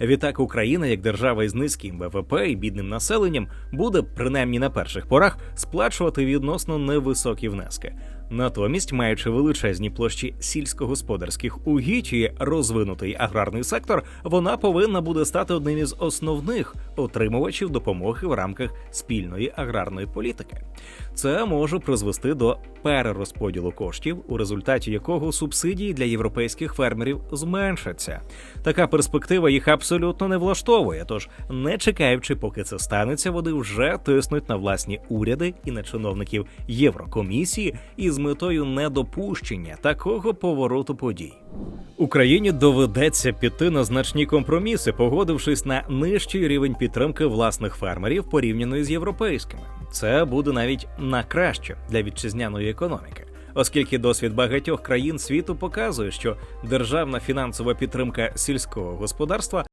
Відтак Україна, як держава із низьким ВВП і бідним населенням, буде принаймні на перших порах сплачувати відносно невисокі внески. Натомість, маючи величезні площі сільськогосподарських угідь і розвинутий аграрний сектор, вона повинна буде стати одним із основних отримувачів допомоги в рамках спільної аграрної політики. Це може призвести до перерозподілу коштів, у результаті якого субсидії для європейських фермерів зменшаться. Така перспектива їх абсолютно не влаштовує. Тож, не чекаючи, поки це станеться, вони вже тиснуть на власні уряди і на чиновників Єврокомісії із метою недопущення такого повороту подій. Україні доведеться піти на значні компроміси, погодившись на нижчий рівень підтримки власних фермерів порівняно з європейськими. Це буде навіть на краще для вітчизняної економіки. Оскільки досвід багатьох країн світу показує, що державна фінансова підтримка сільського господарства